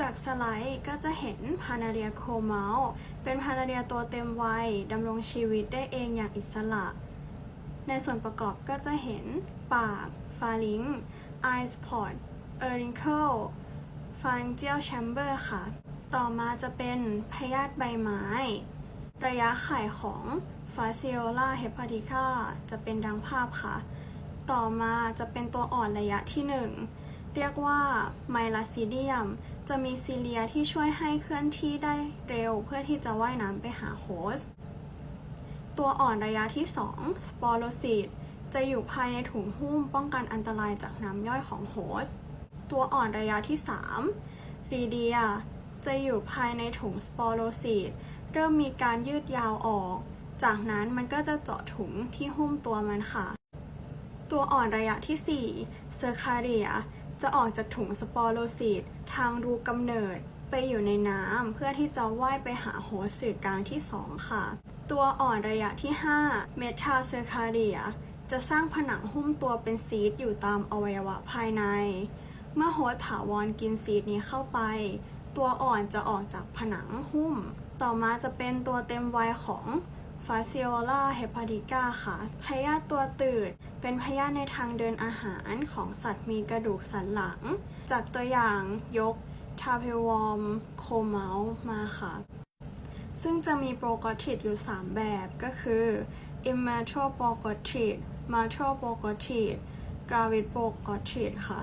จากสไลด์ก็จะเห็นพานาเรียโคเมาส์เป็นพานาเรียตัวเต็มวัยดำรงชีวิตได้เองอย่างอิสระ ในส่วนประกอบก็จะเห็นปากฟาลิงไอสพอร์ตเออริงเคิลฟาริงเจียลแชมเบอร์ค่ะ ต่อมาจะเป็นพยาธิใบไม้ ระยะไข่ของฟาซิโอลาเฮปาติคาจะเป็นดังภาพค่ะ ต่อมาจะเป็นตัวอ่อนระยะที่ 1 เรียกว่าไมลาซิเดียม จะมีซีเลียที่ช่วยให้เคลื่อนที่ได้เร็วเพื่อที่จะว่ายน้ำไปหาโฮสต์ ตัวอ่อนระยะที่ 2 สปอโรซิตจะอยู่ภายในถุงหุ้มป้องกันอันตรายจากน้ำย่อยของโฮสต์ ตัวอ่อนระยะที่ 3 รีเดีย จะอยู่ภายในถุงสปอโรซิตเริ่มมีการยืดยาวออก จากนั้นมันก็จะเจาะถุงที่หุ้มตัวมันค่ะ ตัวอ่อนระยะที่4เซอร์คาเรีย จะออกจากถุงสปอโรซิตทางรูกำเนิดไปอยู่ในน้ำเพื่อที่จะว่ายไปหาโฮสต์สื่อกลางที่ 2 ค่ะ ตัวอ่อนระยะที่ 5 เมทาเซอร์คาเรีย จะสร้างผนังหุ้มตัวเป็นซีดอยู่ตามอวัยวะภายใน เมื่อโฮสต์ถาวรกินซีดนี้เข้าไป ตัวอ่อนจะออกจากผนังหุ้ม ต่อมาจะเป็นตัวเต็มวัยของ ฟาซิโอลาเฮปาติกาค่ะ พยาธิตัวตืด เป็นพยาธิในทางเดินอาหารของสัตว์มีกระดูกสันหลัง จากตัวอย่างยกทาเพวอมโคเมาส์มาค่ะ ซึ่งจะมีโปรกอติดอยู่ 3 แบบก็คือ immature p r o g o t i d mature p r o g o t i d gravid p r o g o t i d ค่ะ